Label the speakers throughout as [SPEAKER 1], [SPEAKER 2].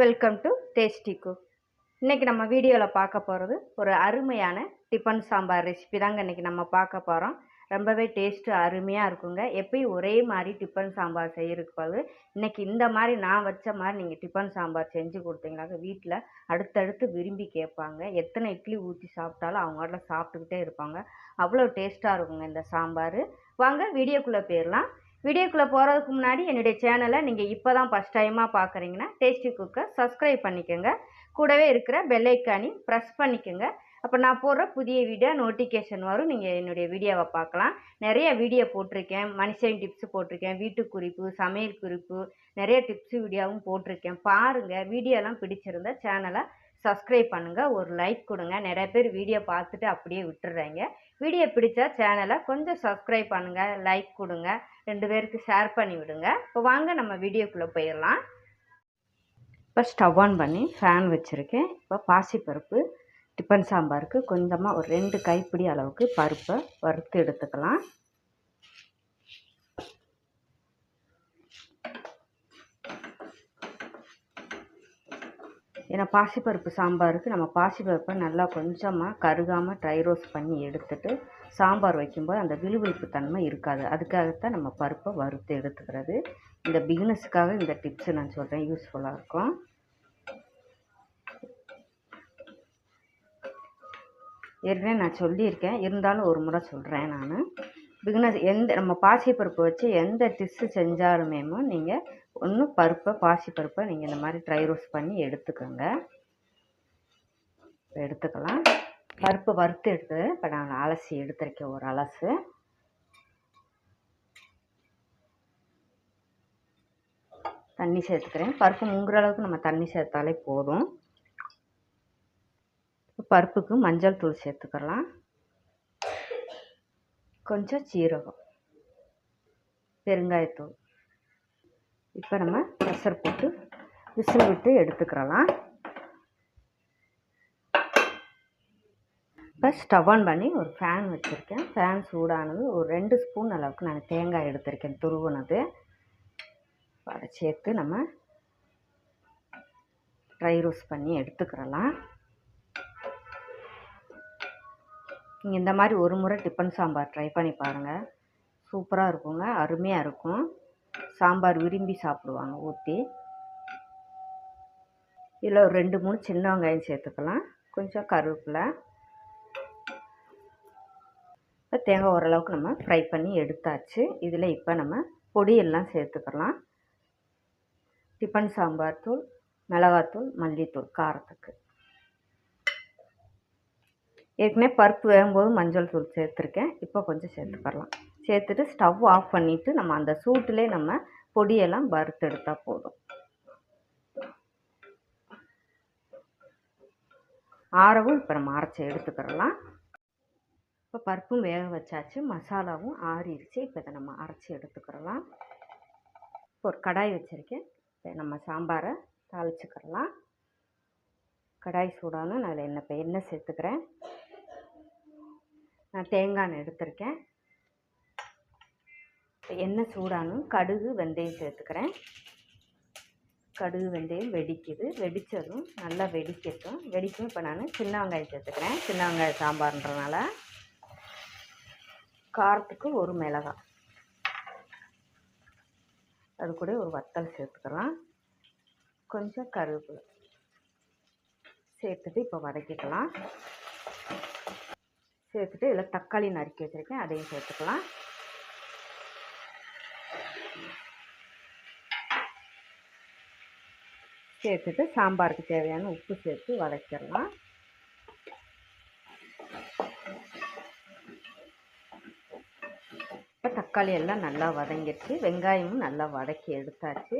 [SPEAKER 1] Welcome to tasty cook இன்றைக்கி நம்ம வீடியோவில் பார்க்க போகிறது ஒரு அருமையான டிஃபன் சாம்பார் ரெசிபி தாங்க இன்றைக்கி நம்ம பார்க்க போகிறோம் ரொம்பவே டேஸ்ட்டு அருமையாக இருக்குங்க. எப்பயும் ஒரே மாதிரி டிஃபன் சாம்பார் செய்யறதுக்கு இன்றைக்கி இந்த மாதிரி நான் வச்ச மாதிரி நீங்கள் டிஃபன் சாம்பார் செஞ்சு கொடுத்தீங்கன்னாக்க வீட்டில் அடுத்தடுத்து விரும்பி கேட்பாங்க. எத்தனை இட்லி ஊற்றி சாப்பிட்டாலும் அவங்க சாப்பிட்டுக்கிட்டே இருப்பாங்க. அவ்வளோ டேஸ்ட்டாக இருக்குங்க இந்த சாம்பார். வாங்க வீடியோக்குள்ளே போயிடலாம். வீடியோக்குள்ளே போகிறதுக்கு முன்னாடி என்னுடைய சேனலை நீங்கள் இப்போ தான் ஃபஸ்ட் டைமாக பார்க்குறீங்கன்னா டேஸ்டி குக்கை சப்ஸ்கிரைப் பண்ணிக்கோங்க. கூடவே இருக்கிற பெல்லைக்கானி ப்ரெஸ் பண்ணிக்கோங்க. அப்போ நான் போடுற புதிய வீடியோ நோட்டிஃபிகேஷன் வரும். நீங்கள் என்னுடைய வீடியோவை பார்க்கலாம். நிறைய வீடியோ போட்டிருக்கேன். மனுஷன் டிப்ஸ் போட்டிருக்கேன். வீட்டு குறிப்பு சமையல் குறிப்பு நிறைய டிப்ஸ் வீடியோவும் போட்டிருக்கேன். பாருங்கள் வீடியோலாம் பிடிச்சிருந்தா சேனலை சப்ஸ்கிரைப் பண்ணுங்கள் ஒரு லைக் கொடுங்க. நிறைய பேர் வீடியோ பார்த்துட்டு அப்படியே விட்டுடுறாங்க வீடியோ பிடிச்சா சேனலை கொஞ்சம் சப்ஸ்கிரைப் பண்ணுங்கள் லைக் கொடுங்க. ரெண்டு பேருக்கு ஷேர் பண்ணி விடுங்க. இப்போ வாங்க நம்ம வீடியோக்குள்ளே போயிடலாம் இப்போ ஸ்டவ் ஆன் பண்ணி ஃபேன் வச்சுருக்கேன். இப்போ பாசிப்பருப்பு டிஃபன் சாம்பாருக்கு கொஞ்சமாக ஒரு ரெண்டு கைப்பிடி அளவுக்கு பருப்பை வறுத்து எடுத்துக்கலாம். ஏன்னா பாசிப்பருப்பு சாம்பாருக்கு நம்ம பாசிப்பருப்பை நல்லா கொஞ்சமாக கருகாமல் ட்ரை ரோஸ்ட் பண்ணி எடுத்துட்டு சாம்பார் வைக்கும்போது அந்த விழுவிழுப்பு தன்மை இருக்காது. அதுக்காகத்தான் நம்ம பருப்பை வறுத்து எடுத்துக்கிறது. இந்த பிகினஸுக்காக இந்த டிப்ஸு நான் சொல்கிறேன் யூஸ்ஃபுல்லாக இருக்கும். ஏற்கனவே நான் சொல்லியிருக்கேன். இருந்தாலும் ஒரு முறை சொல்கிறேன் நான். பிகினஸ் எந்த நம்ம பாசிப்பருப்பு வச்சு எந்த டிஷ்ஷு செஞ்சாலுமேமோ நீங்கள் ஒன்று பருப்பை பாசிப்பருப்பை நீங்கள் இந்த மாதிரி ட்ரை ரோஸ்ட் பண்ணி எடுத்துக்கோங்க. எடுத்துக்கலாம். பருப்பு வறுத்து எடுத்து இப்போ நான் அலசி எடுத்துருக்கேன் ஒரு அலசு. தண்ணி சேர்த்துக்கிறேன். பருப்பு முங்குற அளவுக்கு நம்ம தண்ணி சேர்த்தாலே போதும். பருப்புக்கு மஞ்சள் தூள் சேர்த்துக்கலாம். கொஞ்சம் சீரகம் பெருங்காயத்தூள். இப்போ நம்ம ப்ரெஷர் போட்டு விசில் விட்டு எடுத்துக்கிறலாம். இப்போ ஸ்டவ் ஆன் பண்ணி ஒரு ஃபேன் வச்சுருக்கேன். ஃபேன் சூடானது ஒரு ரெண்டு ஸ்பூன் அளவுக்கு நான் தேங்காய் எடுத்திருக்கேன் துருவனது. அதை சேர்த்து நம்ம ட்ரை ரோஸ்ட் பண்ணி எடுத்துக்கிறலாம். நீங்கள் இந்த மாதிரி ஒரு முறை டிஃபன் சாம்பார் ட்ரை பண்ணி பாருங்கள் சூப்பராக இருக்குங்க அருமையாக இருக்கும். சாம்பார் விரும்பி சாப்பிடுவாங்க ஊற்றி இதில் ஒரு ரெண்டு மூணு சின்ன வெங்காயம் சேர்த்துக்கலாம். கொஞ்சம் கருவேப்பிலை. இப்போ தேங்காய் ஓரளவுக்கு நம்ம ஃப்ரை பண்ணி எடுத்தாச்சு. இதில் இப்போ நம்ம பொடியெல்லாம் சேர்த்துக்கலாம். டிஃபன் சாம்பார் தூள் மிளகாத்தூள் மல்லித்தூள் காரத்துக்கு. ஏற்கனவே பருப்பு வேகும்போது மஞ்சள் தூள் சேர்த்துருக்கேன். இப்போ கொஞ்சம் சேர்த்துக்கலாம். சேர்த்துட்டு ஸ்டவ் ஆஃப் பண்ணிவிட்டு நம்ம அந்த சூட்டிலே நம்ம பொடியெல்லாம் வறுத்தெடுத்தால் போதும். ஆறவும் இப்போ நம்ம அரைச்சி எடுத்துக்கிறலாம். இப்போ பருப்பும் வேக வச்சாச்சு மசாலாவும் ஆறிடுச்சு. இப்போ இதை நம்ம அரைச்சி எடுத்துக்கிறலாம். இப்போ ஒரு கடாய் வச்சுருக்கேன். இப்போ நம்ம சாம்பாரை தாளிச்சுக்கிறலாம். கடாய் சூடான நான் அதில் இப்போ எண்ணெய் சேர்த்துக்கிறேன். நான் தேங்காய் எண்ணெய் எடுத்திருக்கேன். எண்ணெய் சூடானும் கடுகு வெந்தயம் சேர்த்துக்கிறேன். கடுகு வெந்தயம் வெடிக்குது. வெடித்ததும் நல்லா வெடிக்கட்டும். வெடிக்கும் இப்போ நான் சின்ன வெங்காயம் சேர்த்துக்கிறேன். சின்ன வெங்காயம் சாம்பார்ன்றனால காரத்துக்கு ஒரு மிளகாய் அது கூட ஒரு வத்தல் சேர்த்துக்கலாம். கொஞ்சம் கருவேப்பிலை சேர்த்துட்டு இப்போ வதக்கிக்கலாம். சேர்த்துட்டு இதில் தக்காளி நறுக்கி வச்சுருக்கேன். அதையும் சேர்த்துக்கலாம். சேர்த்துட்டு சாம்பாருக்கு தேவையான உப்பு சேர்த்து வதக்கிடலாம். இப்போ தக்காளி எல்லாம் நல்லா வதங்கிடுச்சு. வெங்காயமும் நல்லா வதக்கி எடுத்தாச்சு.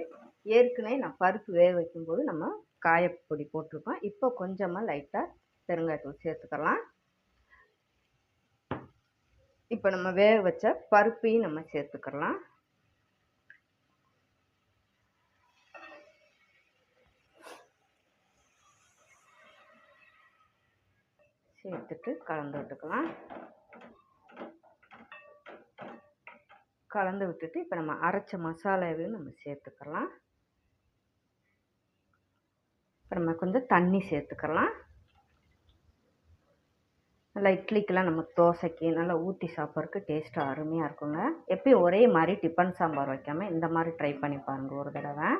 [SPEAKER 1] ஏற்கனவே நான் பருப்பு வேக வைக்கும்போது நம்ம காயப்பொடி போட்டிருக்கோம். இப்போ கொஞ்சமாக லைட்டாக பெருங்காயத்தூள் சேர்த்துக்கலாம். இப்போ நம்ம வேக வச்ச பருப்பையும் நம்ம சேர்த்துக்கலாம். சேர்த்துட்டு கலந்து விட்டுக்கலாம். கலந்து விட்டுட்டு இப்போ நம்ம அரைச்ச மசாலாவையும் நம்ம சேர்த்துக்கலாம். நம்ம கொஞ்சம் தண்ணி சேர்த்துக்கலாம். நல்லா இட்லிக்கெலாம் நம்ம தோசைக்கு நல்லா ஊற்றி சாப்பிட்றதுக்கு டேஸ்ட்டாக அருமையாக இருக்குங்க. எப்பயும் ஒரே மாதிரி டிஃபன் சாம்பார் வைக்காமல் இந்த மாதிரி ட்ரை பண்ணி பாருங்கள் ஒரு தடவை.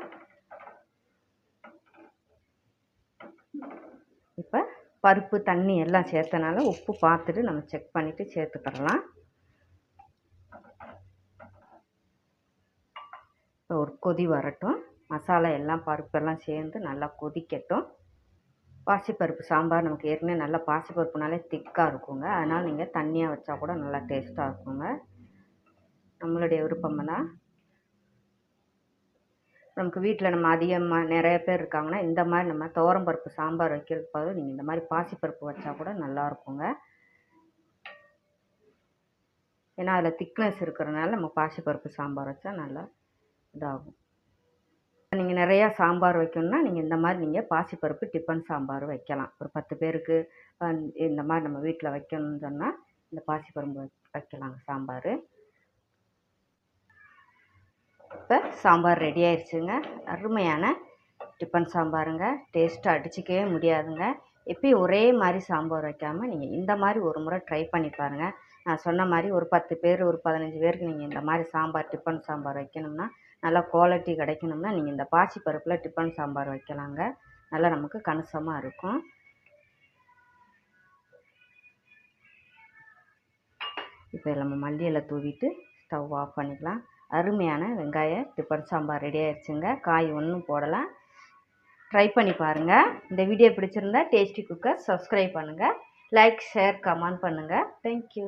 [SPEAKER 1] இப்போ பருப்பு தண்ணி எல்லாம் சேர்த்தனால உப்பு பார்த்துட்டு நம்ம செக் பண்ணிவிட்டு சேர்த்துக்கிறலாம். இப்போ ஒரு கொதி வரட்டும். மசாலா எல்லாம் பருப்பெல்லாம் சேர்ந்து நல்லா கொதிக்கட்டும். பாசிப்பருப்பு சாம்பார் நமக்கு ஏற்கனவே நல்லா பாசிப்பருப்புனாலே திக்காக இருக்குங்க. அதனால் நீங்கள் தண்ணியாக வச்சா கூட நல்லா டேஸ்ட்டாக இருக்குங்க. நம்மளுடைய விருப்பம் தான் நமக்கு வீட்டில் நம்ம அதிகமாக நிறைய பேர் இருக்காங்கன்னா இந்த மாதிரி நம்ம துவரம் பருப்பு சாம்பார் வைக்கிறது பதில் நீங்கள் இந்த மாதிரி பாசிப்பருப்பு வச்சா கூட நல்லா இருக்குங்க. ஏன்னா அதில் திக்னஸ் இருக்கிறனால நம்ம பாசிப்பருப்பு சாம்பார் வச்சா நல்லா இதாகும். நீங்கள் நிறையா சாம்பார் வைக்கணும்னா நீங்கள் இந்த மாதிரி நீங்கள் பாசிப்பருப்பு டிஃபன் சாம்பார் வைக்கலாம். ஒரு பத்து பேருக்கு இந்த மாதிரி நம்ம வீட்டில் வைக்கணும்னு சொன்னால் இந்த பாசிப்பருப்பு வைக்- வைக்கலாங்க சாம்பார். இப்போ சாம்பார் ரெடி ஆயிடுச்சுங்க அருமையான டிஃபன் சாம்பாருங்க. டேஸ்ட்டு அடிச்சிக்கவே முடியாதுங்க. எப்பயும் ஒரே மாதிரி சாம்பார் வைக்காமல் நீங்கள் இந்த மாதிரி ஒரு முறை ட்ரை பண்ணி பாருங்கள் நான் சொன்ன மாதிரி ஒரு பத்து பேர் ஒரு பதினஞ்சு பேருக்கு நீங்கள் இந்த மாதிரி சாம்பார் டிஃபன் சாம்பார் வைக்கணும்னா நல்லா குவாலிட்டி கிடைக்கணும்னா நீங்கள் இந்த பாசி பருப்பில் டிஃபன் சாம்பார் வைக்கலாங்க. நல்லா நமக்கு கணிசமாக இருக்கும். இப்போ நம்ம மல்லி இலை தூவிட்டு ஸ்டவ் ஆஃப் பண்ணிக்கலாம். அருமையான வெங்காய டிஃபன் சாம்பார் ரெடி ஆயிடுச்சுங்க காய் ஒன்றும் போடலாம். ட்ரை பண்ணி பாருங்கள் இந்த வீடியோ பிடிச்சிருந்தா டேஸ்டி குக்கர் சப்ஸ்கிரைப் பண்ணுங்கள் லைக் ஷேர் கமெண்ட் பண்ணுங்கள் தேங்க்யூ